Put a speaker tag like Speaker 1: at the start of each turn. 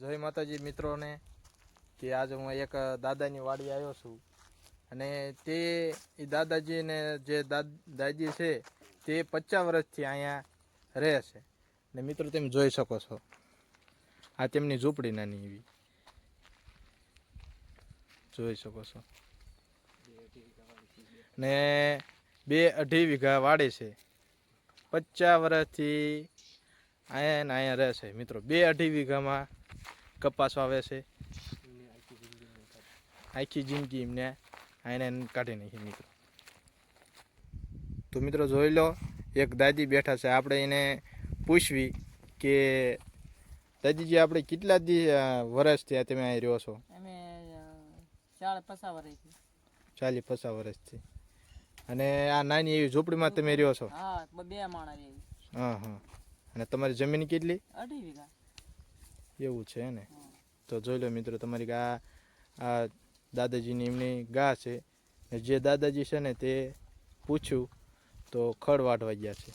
Speaker 1: જય માતાજી મિત્રોને, કે આજે હું એક દાદાની વાડી આવ્યો છું. અને તે, એ દાદાજીને જે દાદ- છે, તે પચાસ વર્ષથી અહીંયા રહે છે. ને મિત્રો, તમે જોઈ શકો છો. આ તેમની ઝૂંપડી નાની એવી. જોઈ શકો છો. ને બે અઢી વીઘા વાડી છે. પચાસ વર્ષથી અહીંયા અહીંયા રહે છે. મિત્રો, બે અઢી વીઘામાં કપાસ વાવે છે. આખી જિંદગી એમને આને કાઢી નાખી મિત્રો. તો મિત્રો જોઈ લો એક દાદી બેઠા છે. આપણે એને પૂછવી કે દાદીજી આપણે કેટલા દી વર્ષ થયા તમે અહીં રહ્યો છો?
Speaker 2: અમે
Speaker 1: ચાલી પચાસ વર્ષથી અને આ નાની એવી ઝૂંપડીમાં તમે રહ્યો છો?
Speaker 2: હા બ- બે માણા
Speaker 1: હા હા. અને તમારી જમીન કેટલી?
Speaker 2: અઢી વીઘા.
Speaker 1: એવું છે ને? તો જોઈ લો મિત્રો, તમારી આ આ દાદાજીની એમની ગા છે જે દાદાજી છે ને તે પૂછ્યું તો ખડ વાટવા ગયા છે.